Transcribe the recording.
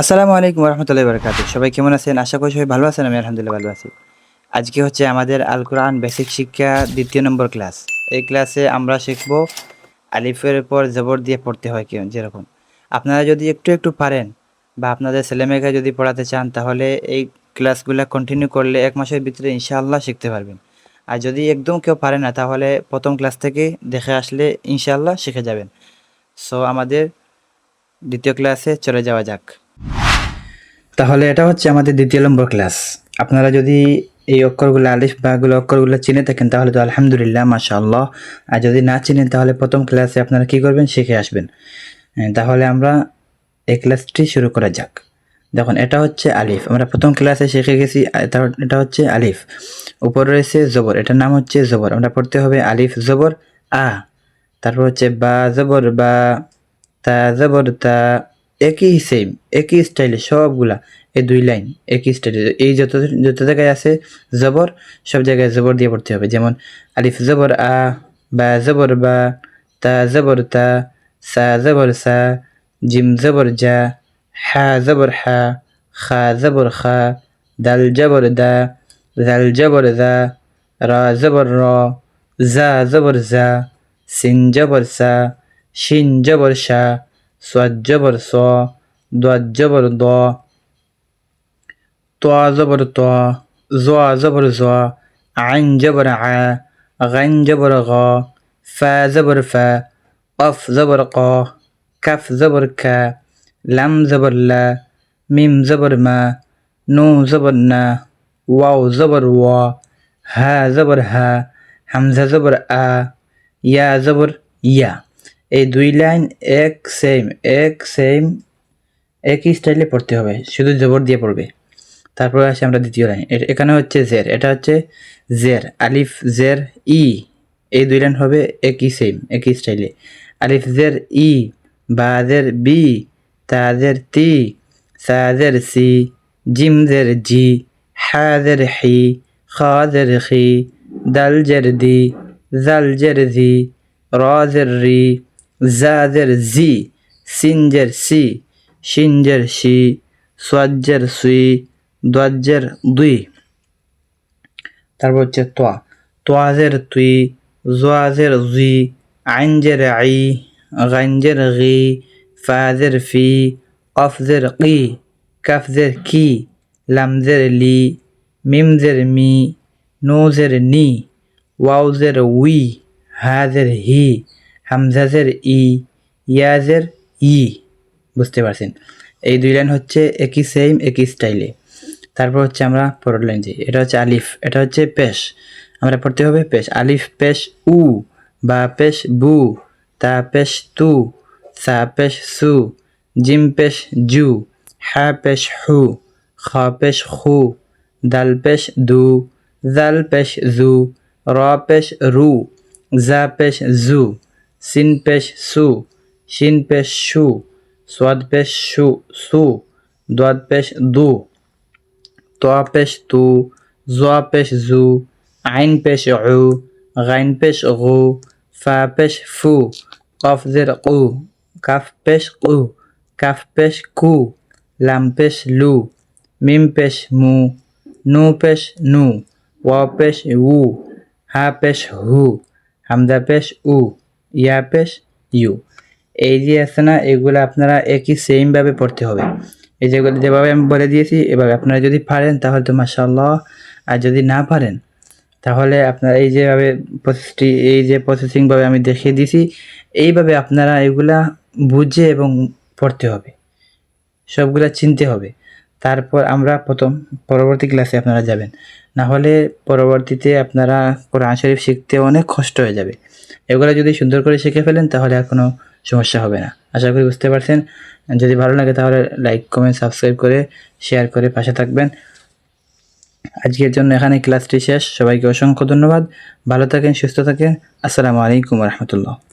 আসসালামু আলাইকুম রহমতুল্লাহ বরকাত সবাই কেমন আছেন? আশা করি সবাই ভালো আছেন, আমি আলহামদুলিল্লাহ ভালো আছি। আজকে হচ্ছে আমাদের আল কোরআন বেসিক শিক্ষা দ্বিতীয় নম্বর ক্লাস। এই ক্লাসে আমরা শিখব আলিফের উপর জবর দিয়ে পড়তে হয় কেউ, যেরকম। আপনারা যদি একটু একটু পারেন বা আপনাদের ছেলেমেয়েকে যদি পড়াতে চান, তাহলে এই ক্লাসগুলো কন্টিনিউ করলে এক মাসের ভিতরে ইনশাআল্লাহ শিখতে পারবেন। আর যদি একদম কেউ পারে না, তাহলে প্রথম ক্লাস থেকে দেখে আসলে ইনশাআল্লাহ শিখে যাবেন। সো আমাদের দ্বিতীয় ক্লাসে চলে যাওয়া যাক। তাহলে এটা হচ্ছে আমাদের দ্বিতীয় নম্বর ক্লাস। আপনারা যদি এই অক্ষরগুলো, আলিফ বাগুলো অক্ষরগুলো চিনে থাকেন, তাহলে তো আলহামদুলিল্লাহ, মাশাআল্লাহ। আর যদি না চিনেন, তাহলে প্রথম ক্লাসে আপনারা কি করবেন? শিখে আসবেন। তাহলে আমরা এই ক্লাসটি শুরু করা যাক। দেখুন, এটা হচ্ছে আলিফ। আমরা প্রথম ক্লাসে শিখে গেছি এটা হচ্ছে আলিফ। উপরে রয়েছে জবর। এটার নাম হচ্ছে জবর। আমরা পড়তে হবে আলিফ জবর, আ। তারপর হচ্ছে বা জবর, বা, তা, জবর, তা একই সেম একই স্টাইলে সবগুলা, এই দুই লাইন একই স্টাইলে এই যত যত জায়গায় আছে জবর, সব জায়গায় জবর দিয়ে পড়তে হবে। যেমন আলিফ জবর আ, বা জবর বা, তা জবর তা, সা জবর সা, জিম জবর যা, হা জবর হা, খা জবর খা, দাল জবর দা, জাল জবর দা, রা জবর র, জা জবর জা, সিন জবর সা, শিন জবর শা صاد جبر صا ضاد جبر ضا طا زبر تو زوا زبر زوا عن جبر ع غن جبر غا فا زبر فا قف زبر قا كف زبر كا لم زبر لا ميم زبر ما نون زبر نا واو زبر وا ها زبر ها همزة زبر آ يا زبر يا এই দুই লাইন এক সেম এক সেম একই স্টাইলে পড়তে হবে, শুধু জবর দিয়ে পড়বে। তারপরে আসে আমরা দ্বিতীয় লাইন এখানে হচ্ছে জের এটা হচ্ছে জের আলিফ জের ই, এই দুই লাইন হবে একই সেম একই স্টাইলে আলিফ জের ই, বা জের বি তা জের তি সা জের সি জিম জের জি হা জের হি, খা জের খি দাল জের দি জাল জের জি র জের রি জা জের জি সিন জের সি শিন জের শি সুই দোয়াদ দুই। তারপর হচ্ছে তোয়া। তোয়াজের তুই, জোয়াজের জুই আইনজের আই, গাইনজের গি, ফাজের ফি, কফজের কি কাফজের কি, লামজের লি, মিমজের মি, নোজের নি ওয়াউজের উই, হাজের হি। হামজাজের ই, ইয়াজের ই, বুঝতে পারছেন? এই দুই লাইন হচ্ছে একই সেম একই স্টাইলে তারপর হচ্ছে আমরা পরের লাইন যাই। এটা হচ্ছে আলিফ, এটা হচ্ছে পেশ। আমরা পড়তে হবে পেশ। আলিফ, পেশ, উ, বা পেশ, বু, তা, পেশ, তু, সা, পেশ, সু, জিম, পেশ, জু, হা, পেশ, হু, খ, পেশ, খু, দাল, পেশ, দু, জাল, পেশ, জু, র, পেশ, রু, জা, পেশ, জু। সিন পেশ সু শিন পেশ শু সোয়াদ পেশ শু সু দোয়াদ পেশ দু তোয়া পেশ তু জোয়া পেশ জু আইন পেশ উ গাইন পেশ গু ফা পেশ ফু কফ জের কু কাফ পেশ কু কাফ পেশ কু লাম লু মিম পেশ মু নু পেশ নু ওয়া পেশ উ হা পেশ হু হামদা পেশ উ ইয়া পেশ ইউ। এই যে আছে না, এগুলো আপনারা একই সেমভাবে পড়তে হবে। এই যেগুলো যেভাবে আমি বলে দিয়েছি, এভাবে আপনারা যদি পারেন, তাহলে তো মাসাল্লাহ আর যদি না পারেন, তাহলে আপনারা এই যেভাবে প্রসেসটি এই যে প্রসেসিংভাবে আমি দেখিয়ে দিয়েছি, এইভাবে আপনারা এগুলা বুঝে এবং পড়তে হবে। সবগুলা চিনতে হবে। তারপর আমরা প্রথম, পরবর্তী ক্লাসে আপনারা যাবেন। না হলে পরবর্তীতে আপনারা কোরআন শরীফ শিখতে অনেক কষ্ট হয়ে যাবে। এগুলো যদি সুন্দর করে শিখে ফেলেন, তাহলে আর কোনো সমস্যা হবে না। আশা করি বুঝতে পারছেন। যদি ভালো লাগে, তাহলে লাইক কমেন্ট সাবস্ক্রাইব করে শেয়ার করে পাশে থাকবেন। আজকের জন্য এখানে ক্লাসটি শেষ। সবাইকে অসংখ্য ধন্যবাদ। ভালো থাকেন, সুস্থ থাকেন। আসসালামু আলাইকুম রহমতুল্লাহ।